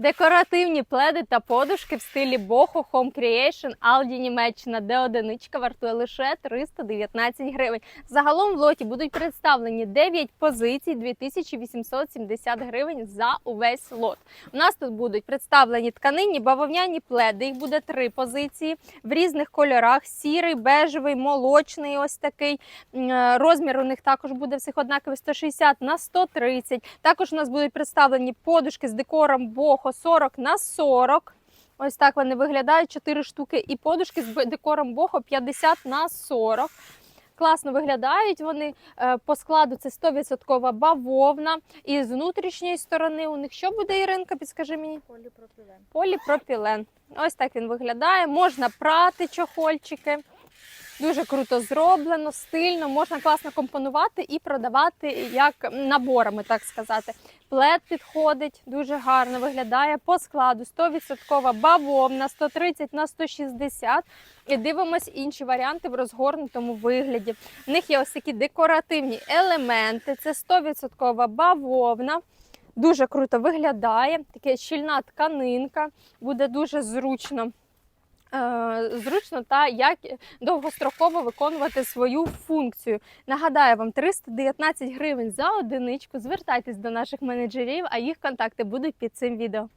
Декоративні пледи та подушки в стилі Boho Home Creation Aldi Німеччина, де одиничка вартує лише 319 гривень. Загалом в лоті будуть представлені 9 позицій 2870 гривень за увесь лот. У нас тут будуть представлені тканинні бавовняні пледи. Їх буде три позиції в різних кольорах: сірий, бежевий, молочний. Ось такий. Е, Розмір у них також буде всіх однаковий 160 на 130. Також у нас будуть представлені подушки з декором Бохо 40 на 40. Ось так вони виглядають 4 штуки. І подушки з декором Бохо 50 на 40. Класно виглядають вони Е, по складу. Це 100% бавовна. І з внутрішньої сторони у них що буде, Іринка? Підскажи мені. Поліпропілен. Поліпропілен. Ось так він виглядає. Можна прати чохольчики. Дуже круто зроблено, стильно, можна класно компонувати і продавати як наборами, так сказати. Плед підходить, дуже гарно виглядає по складу 100% бавовна 130 на 160. І дивимось інші варіанти в розгорнутому вигляді. В них є ось такі декоративні елементи. Це 100% бавовна. Дуже круто виглядає. Таке щільна тканинка, буде дуже зручно. Е, Зручно та як довгостроково виконувати свою функцію. Нагадаю вам 319 гривень за одиничку. Звертайтесь до наших менеджерів, а їх контакти будуть під цим відео.